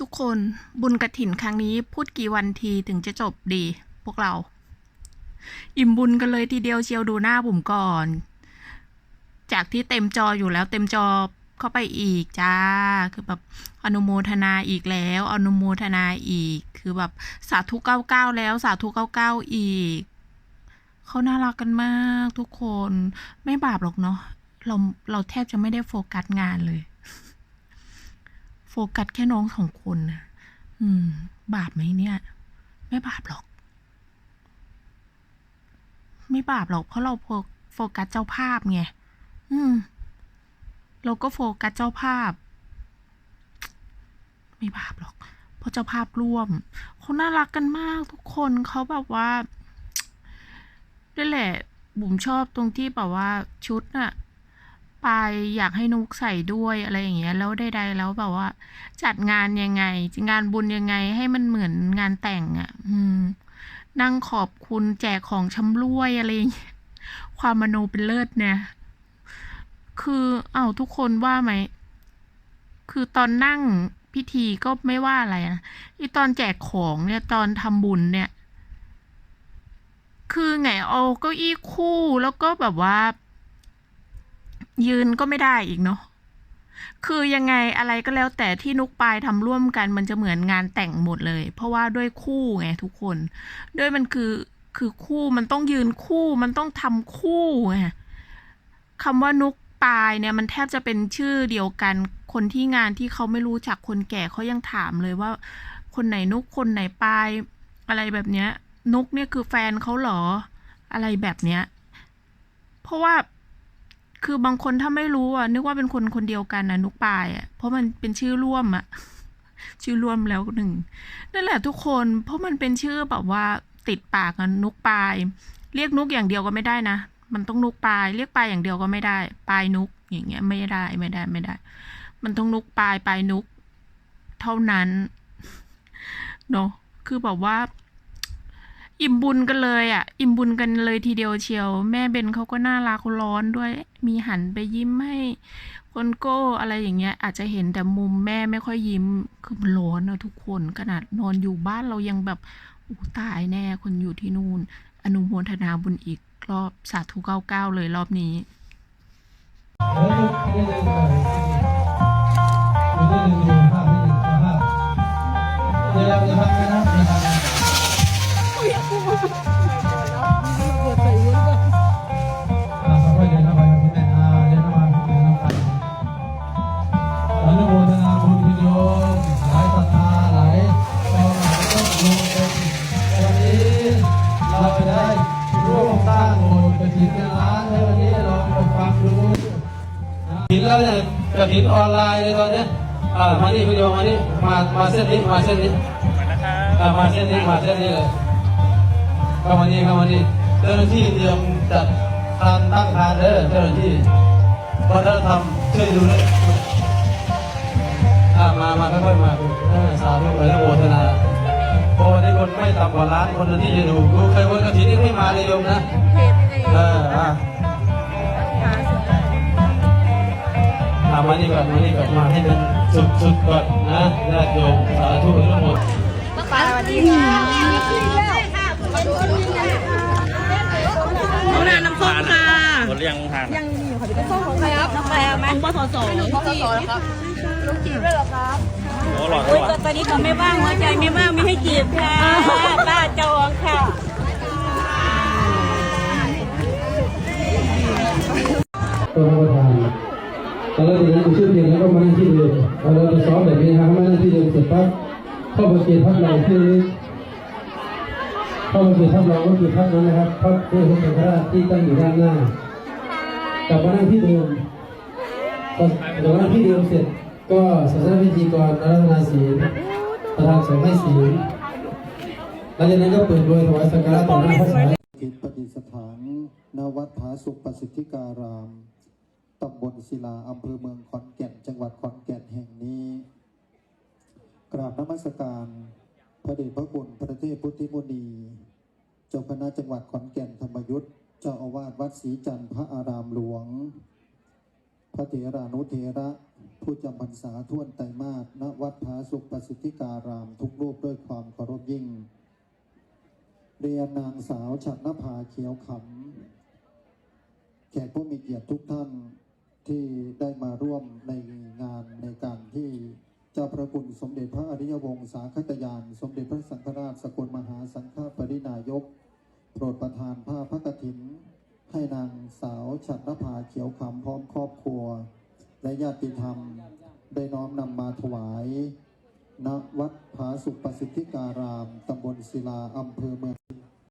ทุกคนบุญกระถินครั้งนี้พูดกี่วันทีถึงจะจบดีพวกเรา อิ่มบุญกันเลยทีเดียวเชียวดูหน้าบุ๋มก่อน จากที่เต็มจออยู่แล้วเต็มจอเข้าไปอีกจ้า คือแบบอนุโมทนาอีกแล้ว อนุโมทนาอีก คือแบบสาธุเก้าเก้าแล้วสาธุเก้าเก้าอีก เขาน่ารักกันมากทุกคนไม่บาปหรอกเนาะเราเราแทบจะไม่ได้โฟกัสงานเลย โฟกัสแค่น้องสองคนนะอืม บาปไหมเนี่ย ไม่บาปหรอก ไม่บาปหรอก เพราะเราโฟกัสเจ้าภาพไงอืม เราก็โฟกัสเจ้าภาพ ไม่บาปหรอก เพราะเจ้าภาพร่วมเขาน่ารักกันมากทุกคนเขาแบบว่านั่นแหละ บุ๋มชอบตรงที่แบบว่าชุดน่ะ ไปอยากให้นุกใส่ด้วยอะไรอย่างเงี้ยแล้วใดๆแล้วแบบว่า จัดงานยังไง งานบุญยังไงให้มันเหมือนงานแต่งอะ่ะ อืม นั่งขอบคุณแจกของชำร่วยอะไรอย่างเงี้ยความมโนเป็นเลิศเนี่ย คือเอาทุกคนว่าไหม คือตอนนั่งพิธีก็ไม่ว่าอะไรนะอีตอนแจกของเนี่ยตอนทำบุญเนี่ย คือไงเอาเก้าอี้คู่แล้วก็แบบว่า ยืนก็ไม่ได้อีกเนาะคือยังไงอะไรก็แล้วแต่ที่นุกปายทำร่วมกันมันจะเหมือนงานแต่งหมดเลย เพราะว่าด้วยคู่ไงทุกคน ด้วยมันคือคือคู่มันต้องยืนคู่มันต้องทำคู่ไงคำว่านุกปายเนี่ยมันแทบจะเป็นชื่อเดียวกัน คนที่งานที่เขาไม่รู้จักคนแก่เขายังถามเลยว่า คนไหนนุกคนไหนปาย อะไรแบบเนี้ย นุกเนี่ยคือแฟนเขาเหรอ อะไรแบบเนี้ย เพราะว่า คือบางคนถ้าไม่รู้อะ นึกว่าเป็นคนคนเดียวกันนะนุกปายอะ เพราะมันเป็นชื่อร่วมอะ ชื่อร่วมแล้วหนึ่งนั่นแหละทุกคน เพราะมันเป็นชื่อแบบว่าติดปากอะนุกปาย เรียกนุกอย่างเดียวก็ไม่ได้นะ มันต้องนุกปาย เรียกปายอย่างเดียวก็ไม่ได้ ปายนุกอย่างเงี้ย ไม่ได้ไม่ได้ไม่ได้ มันต้องนุกปายปายนุก เท่านั้นเนาะคือแบบว่า อิ่มบุญกันเลยอะ อิ่มบุญกันเลยทีเดียวเชียว แม่เบนเขาก็น่ารักเขาร้อนด้วย มีหันไปยิ้มให้คนโก้อะไรอย่างเงี้ย อาจจะเห็นแต่มุมแม่ไม่ค่อยยิ้มคือมันร้อนนะทุกคนขนาดนอนอยู่บ้านเรายังแบบอู้ตายแน่คนอยู่ที่นู่น อนุโมทนาบุญอีกรอบสาธุเก้าเก้าเลยรอบนี้เดี๋ยวเราจะพัก กับคุณแม่อ่าเดินเข้ามาเดินเข้าไปอนุโมทนาบุญคุณโยมหลายศรัทธาหลายความหมายก็รวมเป็นวันนี้เราจะได้ร่วมสร้างโบสถ์กฐินล้านในวันนี้เราไปฟังดูกฐินแล้วเนี่ยกฐินออนไลน์เลยตอนเนี้ยอ่ามานี่คุณโยมมานี่มามาเส้นนี้มาเส้นนี้อ่ามาเส้นนี้มาเส้นนี้เลย เข้ามานี่เข้ามานี่เจ้าหน้าที่เตรียมจัดทานตั้งทานเด้อเจ้าหน้าที่วัฒนธรรมช่วยดูด้วยอ่ามามาค่อยๆมาเออสาธุอนุโมทนาโอ้ได้คนไม่ต่ำกว่าล้านคนที่จะดูดูใครวันกระถิ่นนี่ไม่มาเลยโยมนะเอออะอ่ามานี่ก่อนมานี่ก่อนมาให้เป็นสุดๆก่อนนะญาติโยมสาธุอนุโมท นาน้ำน้ำส้มค่ะหมดเรียงทานน้ำแปลไหมปสสปสสครับลูกจีบด้วยเหรอครับโอ้หลอดโอ้ยหลอดตอนนี้ก็ไม่ว่างหัวใจไม่ว่างไม่ให้จีบค่ะป้าจองค่ะตัวประธานตอนแรกอย่างนั้นชื่อเพลงแล้วก็มานั่งที่เดิมพอเราจะซ้อมแบบนี้นะครับมานั่งที่เดิมเสร็จปั๊บเข้าไปเกณฑ์พักเราที่นี้เข้า ไปเกณฑ์พักเราก็คือพักนั้นนะครับพักเพื่อพระสังฆราชที่ตั้งอยู่ด้านหน้ากลับมานั่งที่เดิมพอเดี๋ยวนั่งที่เดิมเสร็จก็ศาสนาพิธีกรอารัธนาศีลประธานสงฆ์ให้ศีลหลังจากนั้นก็เปิดโดยถวายสักการะต่อหน้าพระสารีกิจปฏิสถานณวัดผาสุขประสิทธิการามตำบลศิลาอำเภอเมืองขอนแก่น จังหวัดขอนแก่นแห่งนี้ กราบนมัสการ ระเดชพระคุณพระเทพพุทธิมุนีเจ้าคณะจังหวัดขอนแก่นธรรมยุทธ์เจ้าอาวาสวัดศรีจันทร์พระอารามหลวงพพระเถรานุเถระ ผู้จำพรรษาท่วนไตรมาสณวัดผาสุขประสิทธิการามทุกรูปด้วยความเคารพยิ่ง เรียนนางสาวฉัตรนภาเขียวขำแขกผู้มีเกียรติทุกท่านที่ได้มาร่วมในงานในการที่ เจ้าพระคุณสมเด็จพระอริยวงศาคตยาน สมเด็จพระสังฆราชสกลมหาสังฆปรินายก โปรดประทานผ้าพระกฐิน ให้นางสาวฉัตรภาเขียวขำพร้อมครอบครัว และญาติธรรม ได้น้อมนำมาถวาย ณ วัดผาสุขประสิทธิการาม ตำบลศิลาอำเภอเมือง